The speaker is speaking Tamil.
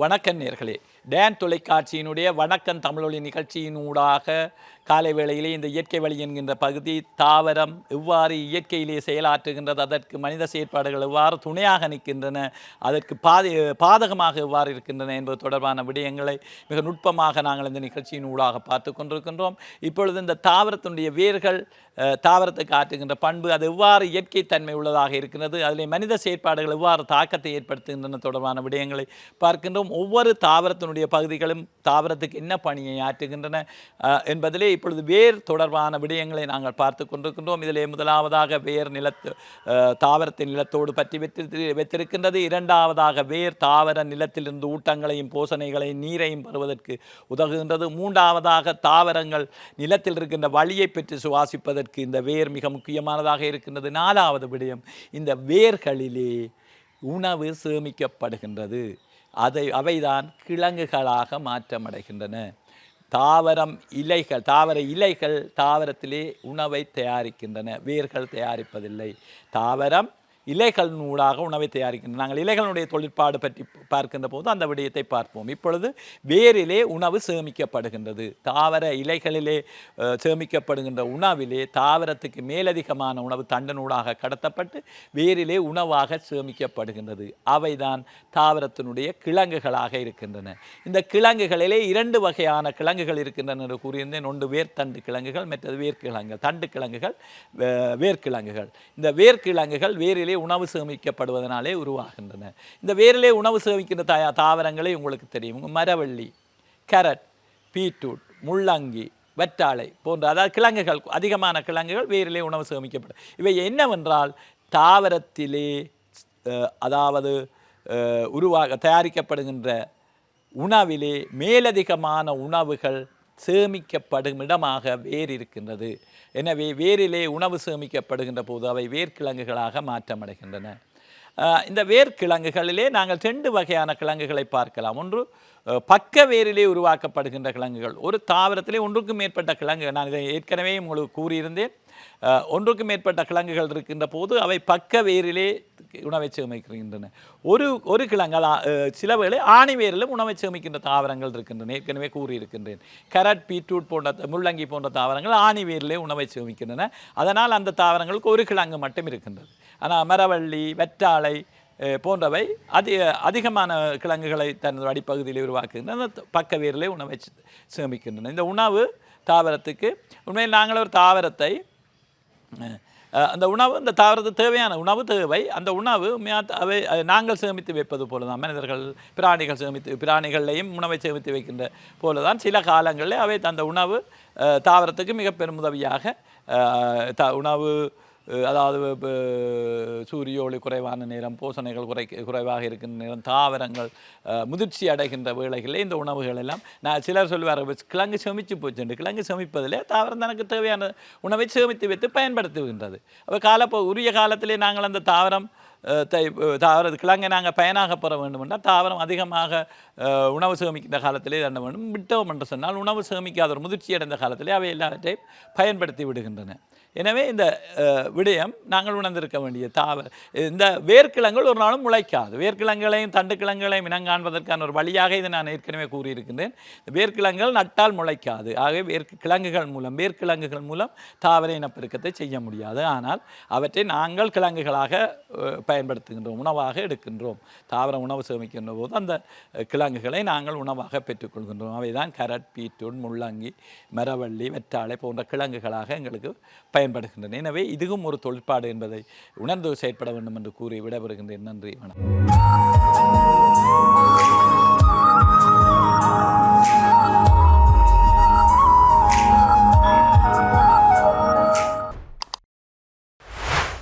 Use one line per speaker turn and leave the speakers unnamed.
வணக்கம் நேர்களே. டேன் தொலைக்காட்சியினுடைய வணக்கம் தமிழொலி நிகழ்ச்சியினூடாக காலை வேளையிலே இந்த இயற்கை வழி என்கின்ற பகுதி தாவரம் எவ்வாறு இயற்கையிலே செயலாற்றுகின்றது அதற்கு மனித செயற்பாடுகள் எவ்வாறு துணையாக நிற்கின்றன அதற்கு பாதி பாதகமாக எவ்வாறு இருக்கின்றன என்பது தொடர்பான விடயங்களை மிக நுட்பமாக நாங்கள் இந்த நிகழ்ச்சியின் ஊடாக பார்த்து கொண்டிருக்கின்றோம். இப்பொழுது இந்த தாவரத்தினுடைய வேர்கள் தாவரத்துக்கு ஆற்றுகின்ற பண்பு அது எவ்வாறு இயற்கை தன்மை உள்ளதாக இருக்கிறது அதில் மனித செயற்பாடுகள் எவ்வாறு தாக்கத்தை ஏற்படுத்துகின்றன தொடர்பான விடயங்களை பார்க்கின்றோம். ஒவ்வொரு தாவரத்தினுடைய பகுதிகளும் தாவரத்துக்கு என்ன பணியை ஆற்றுகின்றன என்பதிலே இப்பொழுது வேர் தொடர்பான விடயங்களை நாங்கள் பார்த்து கொண்டிருக்கின்றோம். இதிலே முதலாவதாக வேர் நிலத்து தாவரத்தின் நிலத்தோடு பற்றி வைத்திரு வைத்திருக்கின்றது இரண்டாவதாக வேர் தாவர நிலத்திலிருந்து ஊட்டங்களையும் போசனைகளையும் நீரையும் பெறுவதற்கு உதவுகின்றது. மூன்றாவதாக தாவரங்கள் நிலத்தில் இருக்கின்ற வழியை பெற்று சுவாசிப்பதற்கு இந்த வேர் மிக முக்கியமானதாக இருக்கின்றது. நாலாவது விடயம் இந்த வேர்களிலே உணவு சேமிக்கப்படுகின்றது. அதை அவைதான் கிழங்குகளாக மாற்றமடைகின்றன. தாவரம் இலைகள் தாவர இலைகள் தாவரத்திலே உணவை தயாரிக்கின்றன. வேர்கள் தயாரிப்பதில்லை. தாவரம் இலைகள் ஊடாக உணவை தயாரிக்கின்றன. நாங்கள் இலைகளுடைய தொழிற்பாடு பற்றி பார்க்கின்ற போது அந்த விடயத்தை பார்ப்போம். இப்பொழுது வேரிலே உணவு சேமிக்கப்படுகின்றது. தாவர இலைகளிலே சேமிக்கப்படுகின்ற உணவிலே தாவரத்துக்கு மேலதிகமான உணவு தண்டனூடாக கடத்தப்பட்டு வேரிலே உணவாக சேமிக்கப்படுகின்றது. அவைதான் தாவரத்தினுடைய கிழங்குகளாக இருக்கின்றன. இந்த கிழங்குகளிலே இரண்டு வகையான கிழங்குகள் இருக்கின்றன என்று கூறியிருந்தேன். ஒன்று வேர்த்தண்டு கிழங்குகள் மற்றது வேர்க்கிழங்குகள் தண்டு கிழங்குகள் வேர்க்கிழங்குகள். இந்த வேர்க்கிழங்குகள் வேரிலே உணவு சேமிக்கப்படுவதனாலே உருவாகின்றன. இந்த வேரிலே உணவு சேமிக்கின்ற தா தாவரங்களே உங்களுக்கு தெரியும். மரவள்ளி கேரட் பீட்ரூட் முள்ளங்கி வெற்றாழை போன்ற அதாவது கிழங்குகள் அதிகமான கிழங்குகள் வேரிலே உணவு சேமிக்கப்படும். இவை என்னவென்றால் தாவரத்திலே அதாவது உருவாக தயாரிக்கப்படுகின்ற உணவிலே மேலதிகமான உணவுகள் சேமிக்கப்படும் இடமாக வேர் இருக்கின்றது எனவே வேரிலே உணவு சேமிக்கப்படுகின்ற போது அவை வேர்க்கிழங்குகளாக மாற்றமடைகின்றன. இந்த வேர்க்கிழங்குகளிலே நாங்கள் ரெண்டு வகையான கிழங்குகளை பார்க்கலாம். ஒன்று பக்க வேரிலே உருவாக்கப்படுகின்ற கிழங்குகள். ஒரு தாவரத்திலே ஒன்றுக்கும் மேற்பட்ட கிழங்கு. நான் இதை ஏற்கனவே உங்களுக்கு கூறியிருந்தேன். ஒன்றுக்கும் மேற்பட்ட கிழங்குகள் இருக்கின்ற போது அவை பக்க வேரிலே உணவை சேமிக்கின்றன. ஒரு ஒரு கிழங்கு சில வேளை ஆணி வேரிலும் உணவை சேமிக்கின்ற தாவரங்கள் இருக்கின்றன. ஏற்கனவே கூறியிருக்கின்றேன். கரட் பீட்ரூட் போன்ற முள்ளங்கி போன்ற தாவரங்கள் ஆணி வேரிலே உணவை சேமிக்கின்றன. அதனால் அந்த தாவரங்களுக்கு ஒரு கிழங்கு மட்டும் இருக்கின்றது. ஆனால் மரவள்ளி வெற்றாழை போன்றவை அதி அதிகமான கிழங்குகளை தனது அடிப்பகுதியில் உருவாக்குகின்றன. பக்க வேரிலே உணவை சேமிக்கின்றன. இந்த உணவு தாவரத்துக்கு உண்மையில் நாங்கள் ஒரு தாவரத்தை அந்த உணவு இந்த தாவரத்துக்கு தேவையான உணவு தேவை. அந்த உணவு அவை நாங்கள் சேமித்து வைப்பது போல தான் மனிதர்கள் பிராணிகள் சேமித்து பிராணிகளையும் உணவை சேமித்து வைக்கின்ற போல தான் சில காலங்களில் அவை அந்த உணவு தாவரத்துக்கு மிக பெரும் உதவியாக த உணவு அதாவது சூரிய ஒளி குறைவான நேரம் போசணைகள் குறை குறைவாக இருக்கின்ற நேரம் தாவரங்கள் முதிர்ச்சி அடைகின்ற வேளைகளில் இந்த உணவுகள் எல்லாம் நான் சிலர் சொல்லுவார் கிழங்கு செமிச்சு போச்சுண்டு கிழங்கு செமிப்பதில் தாவரம் தனக்கு தேவையான உணவை சேமித்து வைத்து பயன்படுத்துகின்றது. அப்போ காலப்போ உரிய காலத்திலே நாங்கள் அந்த தாவரம் அஹ், தை தாவர கிழங்கை நாங்கள் பயனாக பெற வேண்டும் என்றால் தாவரம் அதிகமாக உணவு சேமிக்கின்ற காலத்திலே தண்ட வேண்டும். விட்டோம் என்று சொன்னால் உணவு சேமிக்காத ஒரு முதிர்ச்சி அடைந்த காலத்திலே அவை எல்லாவற்றையும் பயன்படுத்தி விடுகின்றன. எனவே இந்த விடயம் நாங்கள் உணர்ந்திருக்க வேண்டிய தாவர இந்த வேர்க்கிழங்குகள் ஒரு நாளும் முளைக்காது. வேர்க்கிழங்குகளையும் தண்டுக்கிழங்குகளையும் இனங்காண்பதற்கான ஒரு வழியாக இதை நான் ஏற்கனவே கூறியிருக்கின்றேன். வேர்க்கிழங்குகள் நட்டால் முளைக்காது. ஆகவே வேர்க்கு கிழங்குகள் மூலம் வேர்க்கிழங்குகள் மூலம் தாவர இனப்பெருக்கத்தை செய்ய முடியாது. ஆனால் அவற்றை நாங்கள் கிழங்குகளாக பயன்படுத்துகின்றோம் உணவாக எடுக்கின்றோம். தாவர உணவு சேமிக்கின்ற போது அந்த கிழங்குகளை நாங்கள் உணவாக பெற்றுக்கொள்கின்றோம். அவைதான் கரட் பீட்ரூட் முள்ளங்கி மரவள்ளி வெற்றாலை போன்ற கிழங்குகளாக எங்களுக்கு பயன்படுகின்றன. எனவே இதுவும் ஒரு தொழிற்பாடு என்பதை உணர்ந்து செயற்பட வேண்டும் என்று கூறி விடைபெறுகின்றேன். நன்றி வணக்கம்.